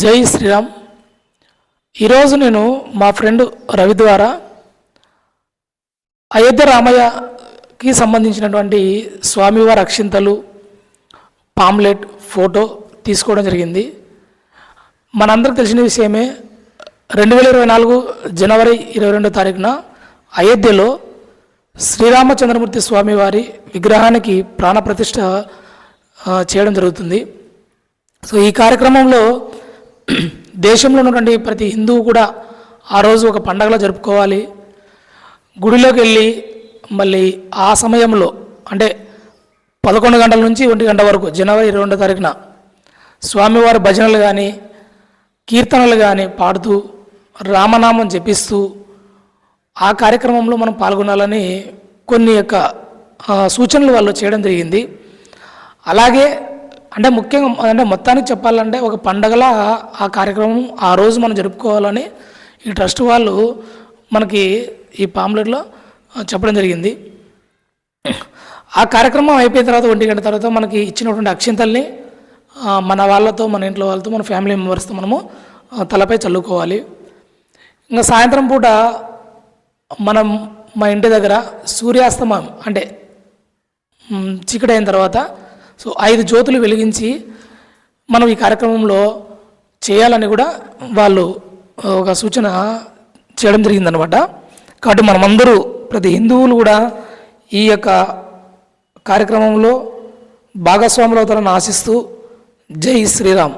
జై శ్రీరామ్. ఈరోజు నేను మా ఫ్రెండ్ రవి ద్వారా అయోధ్య రామయ్యకి సంబంధించినటువంటి స్వామివారి అక్షింతలు పాంప్లెట్ ఫోటో తీసుకోవడం జరిగింది. మనందరికి తెలిసిన విషయమే రెండు వేల ఇరవై నాలుగు జనవరి ఇరవై రెండో తారీఖున అయోధ్యలో శ్రీరామచంద్రమూర్తి స్వామి వారి విగ్రహానికి ప్రాణప్రతిష్ఠ చేయడం జరుగుతుంది. సో ఈ కార్యక్రమంలో దేశంలో ఉన్నటువంటి ప్రతి హిందువు కూడా ఆ రోజు ఒక పండగలా జరుపుకోవాలి. గుడిలోకి వెళ్ళి మళ్ళీ ఆ సమయంలో అంటే పదకొండు గంటల నుంచి ఒంటి గంట వరకు జనవరి ఇరవై రెండో తారీఖున స్వామివారి భజనలు కానీ కీర్తనలు కానీ పాడుతూ రామనామం జపిస్తూ ఆ కార్యక్రమంలో మనం పాల్గొనాలని కొన్ని యొక్క సూచనలు వాళ్ళు చేయడం జరిగింది. అలాగే అంటే ముఖ్యంగా అంటే మొత్తానికి చెప్పాలంటే ఒక పండగలా ఆ కార్యక్రమం ఆ రోజు మనం జరుపుకోవాలని ఈ ట్రస్ట్ వాళ్ళు మనకి ఈ పాంప్లెట్లో చెప్పడం జరిగింది. ఆ కార్యక్రమం అయిపోయిన తర్వాత ఒంటి గంట తర్వాత మనకి ఇచ్చినటువంటి అక్షింతల్ని మన వాళ్ళతో మన ఇంట్లో వాళ్ళతో మన ఫ్యామిలీ మెంబర్స్తో మనము తలపై చల్లుకోవాలి. ఇంకా సాయంత్రం పూట మనం మా ఇంటి దగ్గర సూర్యాస్తమయం అంటే చీకటైన తర్వాత సో ఐదు జ్యోతులు వెలిగించి మనం ఈ కార్యక్రమంలో చేయాలని కూడా వాళ్ళు ఒక సూచన చేయడం జరిగిందనమాట కాబట్టి మనమందరూ ప్రతి హిందువులు కూడా ఈ యొక్క కార్యక్రమంలో భాగస్వాములు అవుతారని ఆశిస్తూ జై శ్రీరామ్.